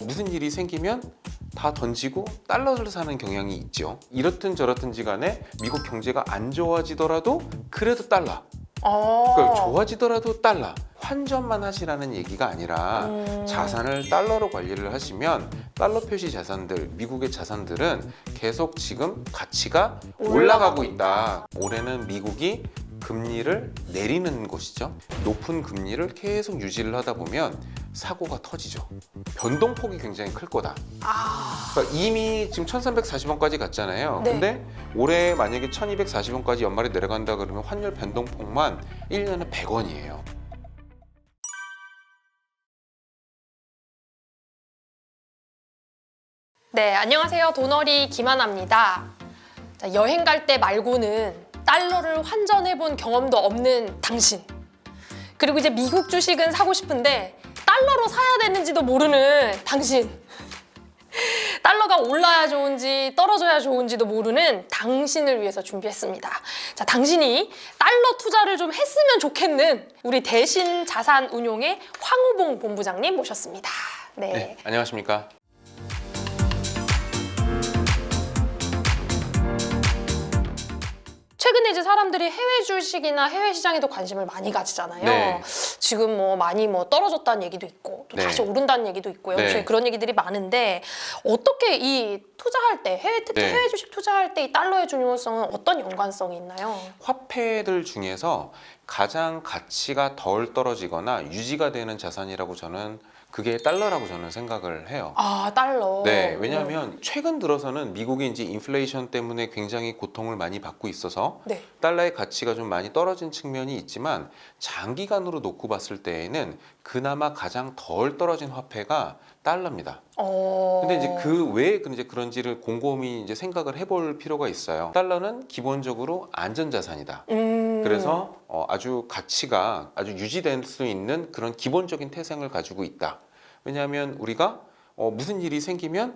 무슨 일이 생기면 다 던지고 달러를 사는 경향이 있죠. 이렇든 저렇든지 간에 미국 경제가 안 좋아지더라도 그래도 달러. 어. 그러니까 좋아지더라도 달러. 환전만 하시라는 얘기가 아니라 음. 자산을 달러로 관리를 하시면 달러 표시 자산들, 미국의 자산들은 계속 지금 가치가 올라가고 있다. 올해는 미국이 금리를 내리는 곳이죠. 높은 금리를 계속 유지를 하다 보면 사고가 터지죠. 변동폭이 굉장히 클 거다. 아. 그러니까 이미 지금 1340원까지 갔잖아요. 네. 근데 올해 만약에 1240원까지 연말에 내려간다 그러면 환율 변동폭만 1년에 100원이에요. 네, 안녕하세요. 도너리 김하나입니다. 자, 여행 갈 때 말고는 달러를 환전해 본 경험도 없는 당신. 그리고 이제 미국 주식은 사고 싶은데 달러로 사야 되는지도 모르는 당신. 달러가 올라야 좋은지 떨어져야 좋은지도 모르는 당신을 위해서 준비했습니다. 자, 당신이 달러 투자를 좀 했으면 좋겠는 우리 대신 자산 운용의 황우봉 본부장님 모셨습니다. 네. 네, 안녕하십니까? 최근에 이제 사람들이 해외 주식이나 해외 시장에도 관심을 많이 가지잖아요. 네. 지금 뭐 많이 뭐 떨어졌다는 얘기도 있고 또 네. 다시 오른다는 얘기도 있고요. 네. 그런 얘기들이 많은데 어떻게 이 투자할 때 해외 특히 네. 해외 주식 투자할 때 이 달러의 중요성은 어떤 연관성이 있나요? 화폐들 중에서 가장 가치가 덜 떨어지거나 유지가 되는 자산이라고 저는 그게 달러라고 저는 생각을 해요. 아 달러. 네, 왜냐하면 최근 들어서는 미국이 이제 인플레이션 때문에 굉장히 고통을 많이 받고 있어서 네. 달러의 가치가 좀 많이 떨어진 측면이 있지만 장기간으로 놓고 봤을 때에는 그나마 가장 덜 떨어진 화폐가 달러입니다. 어. 근데 이제 그 왜 이제 그런지를 곰곰이 이제 생각을 해볼 필요가 있어요. 달러는 기본적으로 안전자산이다. 음. 그래서 어, 아주 가치가 아주 유지될 수 있는 그런 기본적인 태생을 가지고 있다. 왜냐하면 우리가 어, 무슨 일이 생기면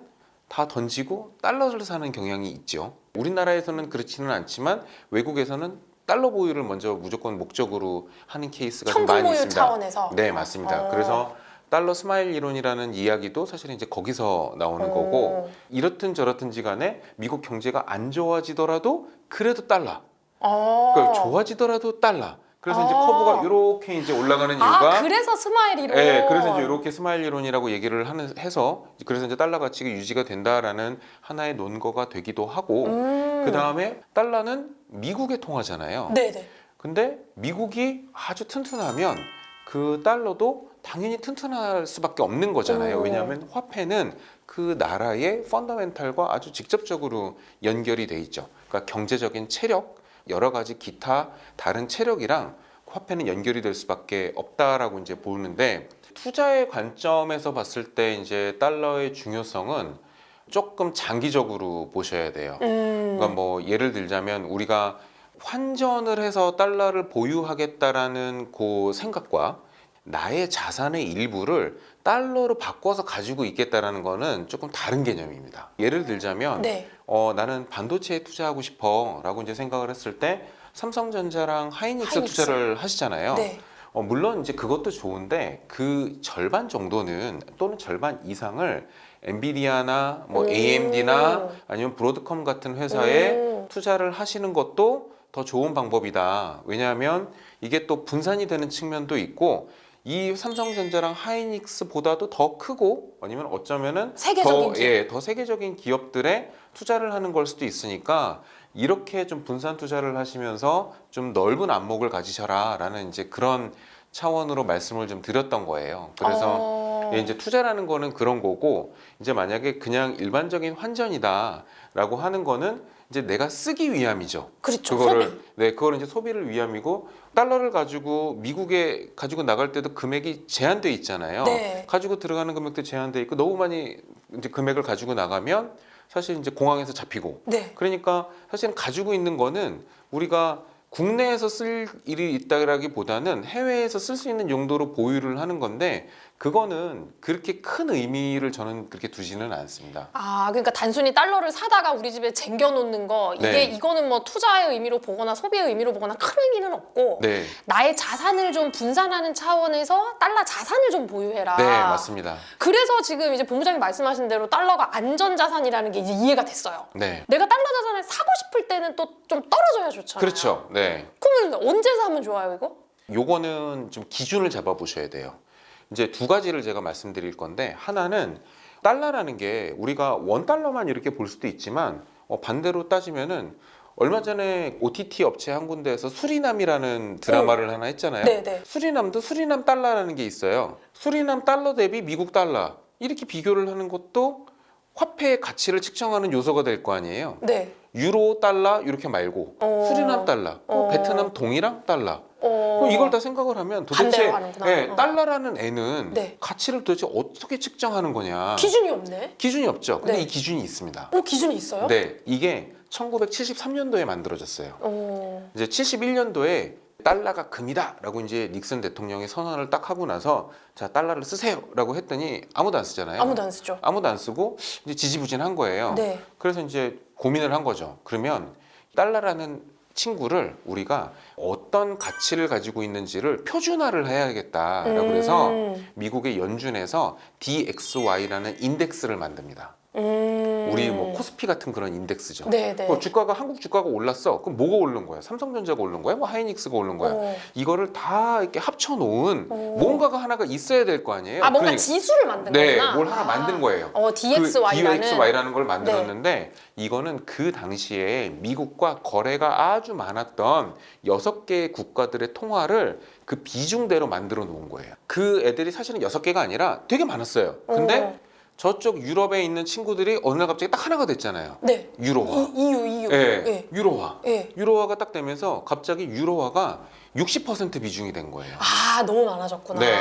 다 던지고 달러를 사는 경향이 있죠. 우리나라에서는 그렇지는 않지만 외국에서는 달러 보유를 먼저 무조건 목적으로 하는 케이스가 좀 많이 있습니다. 차원에서. 네, 맞습니다. 어. 그래서 달러 스마일 이론이라는 이야기도 사실은 이제 거기서 나오는 어. 거고 이렇든 저렇든지 간에 미국 경제가 안 좋아지더라도 그래도 달러. 어. 그러니까 좋아지더라도 달러. 그래서 이제 아. 커브가 이렇게 이제 올라가는 이유가 아 그래서 스마일 이론. 예, 그래서 이제 이렇게 스마일 이론이라고 얘기를 하는 해서 그래서 이제 달러 가치가 유지가 된다라는 하나의 논거가 되기도 하고 음. 그 다음에 달러는 미국의 통화잖아요. 네네. 근데 미국이 아주 튼튼하면 그 달러도 당연히 튼튼할 수밖에 없는 거잖아요. 오. 왜냐하면 화폐는 그 나라의 펀더멘탈과 아주 직접적으로 연결이 돼 있죠. 그러니까 경제적인 체력, 여러 가지 기타 다른 체력이랑 화폐는 연결이 될 수밖에 없다라고 이제 보는데 투자의 관점에서 봤을 때 이제 달러의 중요성은 조금 장기적으로 보셔야 돼요. 음. 그러니까 뭐 예를 들자면 우리가 환전을 해서 달러를 보유하겠다라는 그 생각과 나의 자산의 일부를 달러로 바꿔서 가지고 있겠다라는 거는 조금 다른 개념입니다. 예를 들자면 네. 어, 나는 반도체에 투자하고 싶어라고 이제 생각을 했을 때 삼성전자랑 하이닉스, 하이닉스. 투자를 하시잖아요. 네. 어, 물론 이제 그것도 좋은데 그 절반 정도는 또는 절반 이상을 엔비디아나 뭐 음. AMD나 아니면 브로드컴 같은 회사에 음. 투자를 하시는 것도 더 좋은 방법이다. 왜냐하면 이게 또 분산이 되는 측면도 있고 이 삼성전자랑 하이닉스보다도 더 크고 아니면 어쩌면은 세계적인 더, 기업. 예, 더 세계적인 기업들에 투자를 하는 걸 수도 있으니까 이렇게 좀 분산 투자를 하시면서 좀 넓은 안목을 가지셔라라는 이제 그런 차원으로 말씀을 좀 드렸던 거예요. 그래서 어. 예, 이제 투자라는 거는 그런 거고 이제 만약에 그냥 일반적인 환전이다라고 하는 거는 이제 내가 쓰기 위함이죠. 그렇죠. 그거를 소비. 네 그거는 이제 소비를 위함이고 달러를 가지고 미국에 가지고 나갈 때도 금액이 제한돼 있잖아요. 네. 가지고 들어가는 금액도 제한돼 있고 너무 많이 이제 금액을 가지고 나가면 사실 이제 공항에서 잡히고 네. 그러니까 사실은 가지고 있는 거는 우리가 국내에서 쓸 일이 있다라기보다는 해외에서 쓸 수 있는 용도로 보유를 하는 건데 그거는 그렇게 큰 의미를 저는 그렇게 두지는 않습니다. 아, 그러니까 단순히 달러를 사다가 우리 집에 쟁겨놓는 거 이게 네. 이거는 뭐 투자의 의미로 보거나 소비의 의미로 보거나 큰 의미는 없고 네, 나의 자산을 좀 분산하는 차원에서 달러 자산을 좀 보유해라. 네 맞습니다. 그래서 지금 이제 본부장님 말씀하신 대로 달러가 안전 자산이라는 게 이제 이해가 됐어요. 네, 내가 달러 자산을 사고 싶을 때는 또 좀 떨어져야 좋잖아요. 그렇죠. 네, 그러면 언제 사면 좋아요, 이거? 요거는 좀 기준을 잡아 보셔야 돼요. 이제 두 가지를 제가 말씀드릴 건데 하나는 달러라는 게 우리가 원 달러만 이렇게 볼 수도 있지만 어, 반대로 따지면은 얼마 전에 OTT 업체 한 군데에서 수리남이라는 드라마를 하나 했잖아요. 네, 네. 수리남도 수리남 달러라는 게 있어요. 수리남 달러 대비 미국 달러 이렇게 비교를 하는 것도 화폐의 가치를 측정하는 요소가 될 거 아니에요. 네. 유로 달러 이렇게 말고 어. 수리남 달러, 어. 베트남 동이랑 달러. 어... 그럼 이걸 다 생각을 하면 도대체. 예, 어. 달러라는 애는 네. 가치를 도대체 어떻게 측정하는 거냐 기준이 없네. 기준이 없죠. 근데 네. 이 기준이 있습니다. 어, 기준이 있어요? 네, 이게 1973년도에 만들어졌어요. 어... 이제 71년도에 달러가 금이다라고 이제 닉슨 대통령이 선언을 딱 하고 나서 자 달러를 쓰세요라고 했더니 아무도 안 쓰잖아요. 아무도 안 쓰죠. 아무도 안 쓰고 이제 지지부진한 거예요. 네. 그래서 이제 고민을 한 거죠. 그러면 달러라는 친구를 우리가 어떤 가치를 가지고 있는지를 표준화를 해야겠다라고 그래서 음. 미국의 연준에서 DXY라는 인덱스를 만듭니다. 음. 우리 뭐 코스피 같은 그런 인덱스죠. 네, 네. 그 주가가 한국 주가가 올랐어. 그럼 뭐가 오른 거야? 삼성전자가 오른 거야? 뭐 하이닉스가 오른 거야? 어. 이거를 다 이렇게 합쳐 놓은 어. 뭔가가 하나가 있어야 될 거 아니에요? 아, 뭔가 그러니까 지수를 만든 네, 거구나. 뭘 하나 아. 만든 거예요. 어, DXY라는. 그 DXY라는 걸 만들었는데 이거는 그 당시에 미국과 거래가 아주 많았던 여섯 개의 국가들의 통화를 그 비중대로 만들어 놓은 거예요. 그 애들이 사실은 여섯 개가 아니라 되게 많았어요. 근데 어. 저쪽 유럽에 있는 친구들이 어느 날 갑자기 딱 하나가 됐잖아요. 네. 유로화. 이, 이유, 이유. 예, 예. 유로화. 예. 유로화가 딱 되면서 갑자기 유로화가 60% 비중이 된 거예요. 아, 너무 많아졌구나. 네.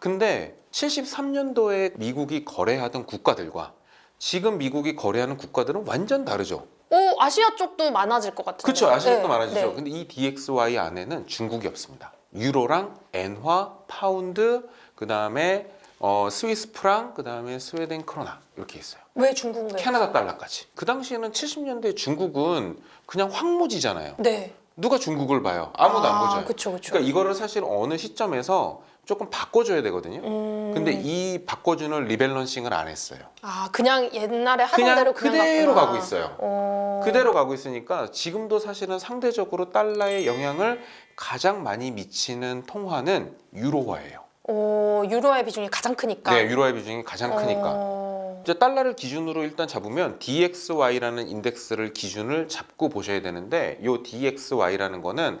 근데 73년도에 미국이 거래하던 국가들과 지금 미국이 거래하는 국가들은 완전 다르죠. 오, 아시아 쪽도 많아질 것 같은데. 그렇죠. 아시아도 네, 많아지죠. 네. 근데 이 DXY 안에는 중국이 없습니다. 유로랑 엔화, 파운드, 그 다음에 어, 스위스 프랑, 그 다음에 스웨덴 크로나 이렇게 있어요. 왜 중국 왜? 캐나다 달러까지. 그 당시에는 70년대 중국은 그냥 황무지잖아요. 네. 누가 중국을 봐요? 아무도 안 보죠. 그렇죠, 그렇죠. 그러니까 이거를 사실 어느 시점에서 조금 바꿔줘야 되거든요. 음. 근데 이 바꿔주는 리밸런싱을 안 했어요. 아, 그냥 옛날에 하던 그냥 대로 그냥 그대로 갔구나. 가고 있어요. 어. 그대로 가고 있으니까 지금도 사실은 상대적으로 달러의 영향을 가장 많이 미치는 통화는 유로화예요. 어, 유로의 비중이 가장 크니까. 네, 유로화의 비중이 가장 크니까. 어. 이제 달러를 기준으로 일단 잡으면 DXY라는 인덱스를 기준을 잡고 보셔야 되는데 이 DXY라는 거는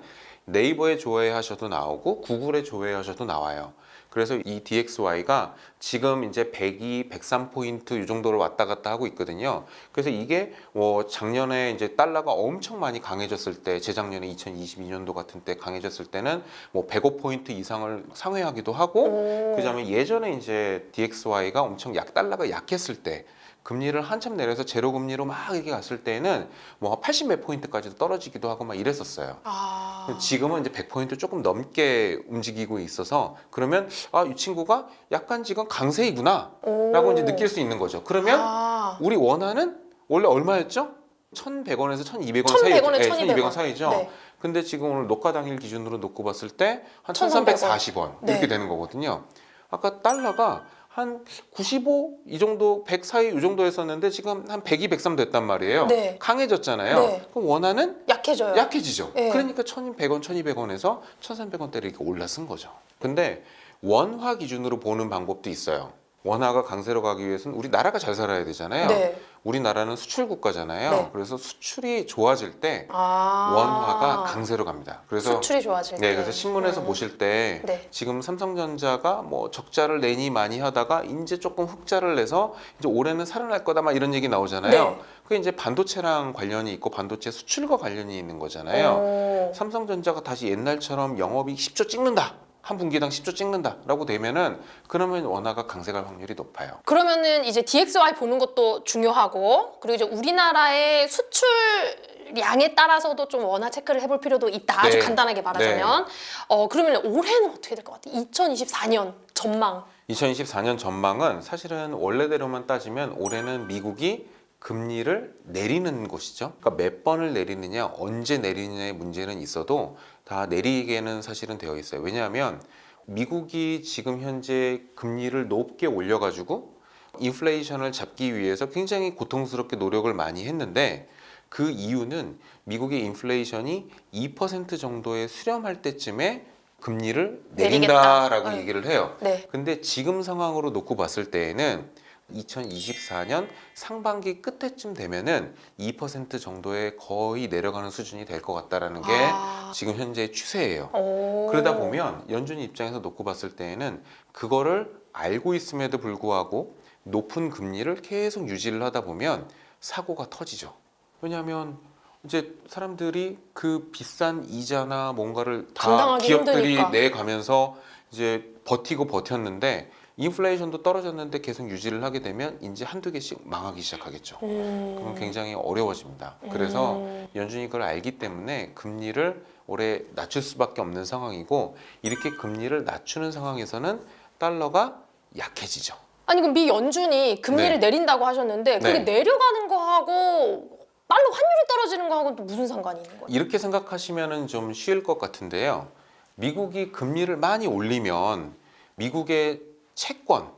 네이버에 조회하셔도 나오고 구글에 조회하셔도 나와요. 그래서 이 DXY가 지금 이제 102, 103포인트 이 정도로 왔다 갔다 하고 있거든요. 그래서 이게 뭐 작년에 이제 달러가 엄청 많이 강해졌을 때, 재작년에 2022년도 같은 때 강해졌을 때는 뭐 105포인트 이상을 상회하기도 하고, 오. 그다음에 예전에 이제 DXY가 엄청 약 달러가 약했을 때 금리를 한참 내려서 제로 금리로 막 이렇게 갔을 때는 뭐 80 몇 포인트까지도 떨어지기도 하고 막 이랬었어요. 아. 지금은 이제 100포인트 조금 넘게 움직이고 있어서 그러면 아 이 친구가 약간 지금 강세이구나 라고 오. 이제 느낄 수 있는 거죠. 그러면 아. 우리 원화는 원래 얼마였죠? 1,100원에서 1,200원 1,100원 사이, 에 네, 1,200원. 1,200원 사이죠. 네. 근데 지금 오늘 녹가 당일 기준으로 놓고 봤을 때한 1,300원. 1,340원 네. 이렇게 되는 거거든요. 아까 달러가 한 95 이 정도 100 사이 이 정도 했었는데 지금 한 102, 103 됐단 말이에요. 네. 강해졌잖아요. 네. 그럼 원화는 약해져요. 약해지죠. 네. 그러니까 1,100원, 1,200원에서 1,300원대로 이렇게 올라선 거죠. 근데 원화 기준으로 보는 방법도 있어요. 원화가 강세로 가기 위해서는 우리 나라가 잘 살아야 되잖아요. 네. 우리나라는 수출 국가잖아요. 네. 그래서 수출이 좋아질 때 아. 원화가 강세로 갑니다. 그래서 수출이 좋아질 때. 네, 그래서 신문에서 음. 보실 때 네. 지금 삼성전자가 뭐 적자를 내니 많이 하다가 이제 조금 흑자를 내서 이제 올해는 살아날 거다 막 이런 얘기 나오잖아요. 네. 그게 이제 반도체랑 관련이 있고 반도체 수출과 관련이 있는 거잖아요. 오. 삼성전자가 다시 옛날처럼 영업이익 10조 찍는다. 한 분기당 10조 찍는다라고 되면은 그러면 원화가 강세갈 확률이 높아요. 그러면은 이제 DXY 보는 것도 중요하고 그리고 이제 우리나라의 수출량에 따라서도 좀 원화 체크를 해볼 필요도 있다. 아주 네. 간단하게 말하자면 어 그러면 올해는 어떻게 될 것 같아? 2024년 전망. 2024년 전망은 사실은 원래대로만 따지면 올해는 미국이 금리를 내리는 곳이죠. 그러니까 몇 번을 내리느냐, 언제 내리느냐의 문제는 있어도 다 내리게는 사실은 되어 있어요. 왜냐하면 미국이 지금 현재 금리를 높게 올려가지고 인플레이션을 잡기 위해서 굉장히 고통스럽게 노력을 많이 했는데 그 이유는 미국의 인플레이션이 2% 정도에 수렴할 때쯤에 금리를 내린다라고 내리겠다. 네. 얘기를 해요. 네. 근데 지금 상황으로 놓고 봤을 때에는 2024년 상반기 끝에쯤 되면은 2% 정도에 거의 내려가는 수준이 될 것 같다라는 게 아. 지금 현재 추세예요. 오. 그러다 보면 연준이 입장에서 놓고 봤을 때에는 그거를 알고 있음에도 불구하고 높은 금리를 계속 유지를 하다 보면 사고가 터지죠. 왜냐하면 이제 사람들이 그 비싼 이자나 뭔가를 다 기업들이 힘드니까. 내가면서 이제 버티고 버텼는데 인플레이션도 떨어졌는데 계속 유지를 하게 되면 이제 한두 개씩 망하기 시작하겠죠. 음. 그럼 굉장히 어려워집니다. 그래서 음. 연준이 그걸 알기 때문에 금리를 올해 낮출 수밖에 없는 상황이고 이렇게 금리를 낮추는 상황에서는 달러가 약해지죠. 아니 그럼 미 연준이 금리를 네. 내린다고 하셨는데 그게 네. 내려가는 거하고 달러 환율이 떨어지는 거하고 또 무슨 상관이 있는 거예요? 이렇게 생각하시면 좀 쉬울 것 같은데요. 미국이 금리를 많이 올리면 미국의 채권,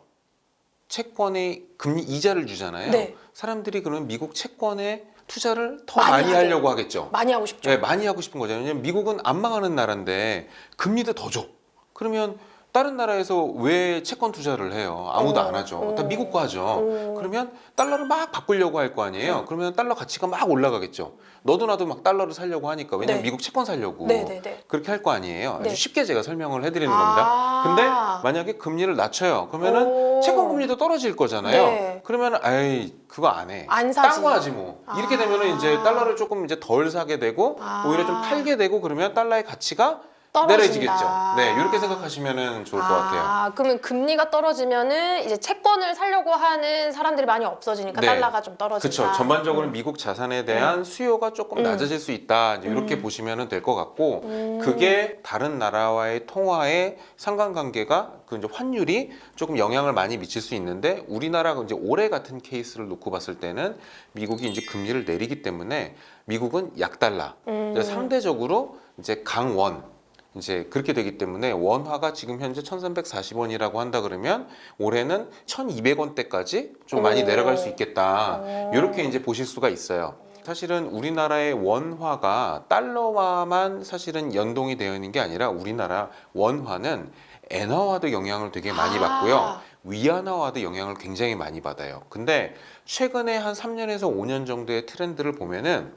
채권의 금리 이자를 주잖아요. 네. 사람들이 그러면 미국 채권에 투자를 더 많이 많이. 하려고 하겠죠. 많이 하고 싶죠. 네, 많이 하고 싶은 거잖아요. 왜냐면 미국은 안 망하는 나라인데 금리도 더 줘. 그러면 다른 나라에서 왜 채권 투자를 해요? 아무도 어, 안 하죠. 어. 다 미국 거 하죠. 어. 그러면 달러를 막 바꾸려고 할 거 아니에요. 네. 그러면 달러 가치가 막 올라가겠죠. 너도 나도 막 달러를 살려고 하니까 왜냐면 네. 미국 채권 살려고 네네네. 그렇게 할 거 아니에요. 아주 네. 쉽게 제가 설명을 해드리는 아. 겁니다. 근데 만약에 금리를 낮춰요. 그러면은 오. 채권 금리도 떨어질 거잖아요. 네. 그러면 아이 그거 안 해. 안 사지. 딴거 하지 뭐. 이렇게 아. 되면은 이제 달러를 조금 이제 덜 사게 되고 아. 오히려 좀 팔게 되고 그러면 달러의 가치가 떨어진다. 내려지겠죠. 네, 이렇게 생각하시면은 좋을 것 같아요. 아, 그러면 금리가 떨어지면은 이제 채권을 살려고 하는 사람들이 많이 없어지니까 네. 달러가 좀 떨어진다. 그렇죠. 전반적으로 미국 자산에 대한 수요가 조금 음. 낮아질 수 있다. 이제 이렇게 음. 보시면 될 것 같고 음. 그게 다른 나라와의 통화의 상관관계가 그 이제 환율이 조금 영향을 많이 미칠 수 있는데 우리나라가 이제 올해 같은 케이스를 놓고 봤을 때는 미국이 이제 금리를 내리기 때문에 미국은 약달러, 음. 상대적으로 이제 강원 이제 그렇게 되기 때문에 원화가 지금 현재 1,340원이라고 한다 그러면 올해는 1,200원대까지 좀 많이 오. 내려갈 수 있겠다. 오. 이렇게 이제 보실 수가 있어요. 사실은 우리나라의 원화가 달러와만 사실은 연동이 되어 있는 게 아니라 우리나라 원화는 엔화와도 영향을 되게 많이 아. 받고요. 위안화와도 영향을 굉장히 많이 받아요. 근데 최근에 한 3년에서 5년 정도의 트렌드를 보면은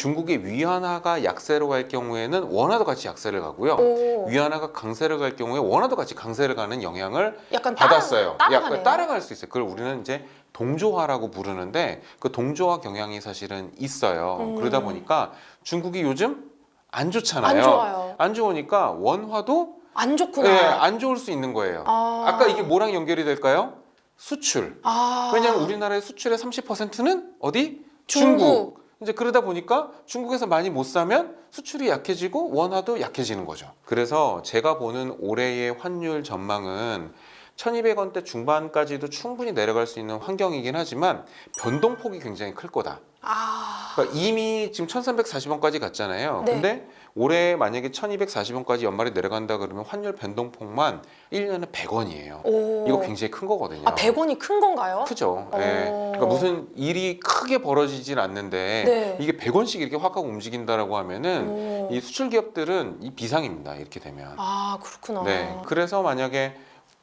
중국의 위안화가 약세로 갈 경우에는 원화도 같이 약세를 가고요. 오. 위안화가 강세를 갈 경우에 원화도 같이 강세를 가는 영향을 약간 받았어요. 따라, 약간. 따라갈 수 있어요. 그걸 우리는 이제 동조화라고 부르는데 그 동조화 경향이 사실은 있어요. 음. 그러다 보니까 중국이 요즘 안 좋잖아요. 안 좋아요. 안 좋으니까 원화도 안 좋구나. 예, 안 좋을 수 있는 거예요. 아. 아까 이게 뭐랑 연결이 될까요? 수출. 아. 왜냐하면 우리나라의 수출의 30%는 어디? 중국. 이제 그러다 보니까 중국에서 많이 못 사면 수출이 약해지고 원화도 약해지는 거죠. 그래서 제가 보는 올해의 환율 전망은 1200원대 중반까지도 충분히 내려갈 수 있는 환경이긴 하지만 변동폭이 굉장히 클 거다. 아. 그러니까 이미 지금 1340원까지 갔잖아요. 네. 근데 올해 만약에 1240원까지 연말에 내려간다 그러면 환율 변동폭만 1년에 100원이에요. 오. 이거 굉장히 큰 거거든요. 아, 100원이 큰 건가요? 크죠. 어. 예. 그러니까 무슨 일이 크게 벌어지진 않는데 네. 이게 100원씩 이렇게 확 하고 움직인다라고 하면은 오. 이 수출 기업들은 이 비상입니다. 이렇게 되면. 아, 그렇구나. 네. 그래서 만약에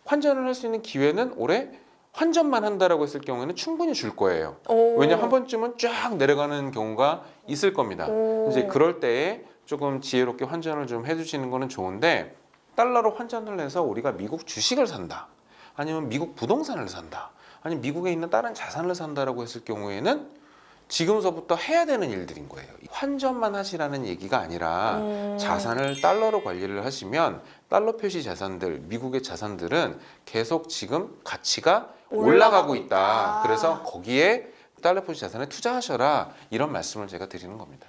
환전을 할 수 있는 기회는 올해 환전만 한다라고 했을 경우에는 충분히 줄 거예요. 오. 왜냐 한 번쯤은 쫙 내려가는 경우가 있을 겁니다. 오. 이제 그럴 때에 조금 지혜롭게 환전을 좀 해주시는 거는 좋은데 달러로 환전을 해서 우리가 미국 주식을 산다, 아니면 미국 부동산을 산다, 아니면 미국에 있는 다른 자산을 산다라고 했을 경우에는 지금서부터 해야 되는 일들인 거예요. 환전만 하시라는 얘기가 아니라 음. 자산을 달러로 관리를 하시면 달러 표시 자산들, 미국의 자산들은 계속 지금 가치가 올라가고 올라가고 있다. 있다. 그래서 거기에 달러 표시 자산에 투자하셔라 이런 말씀을 제가 드리는 겁니다.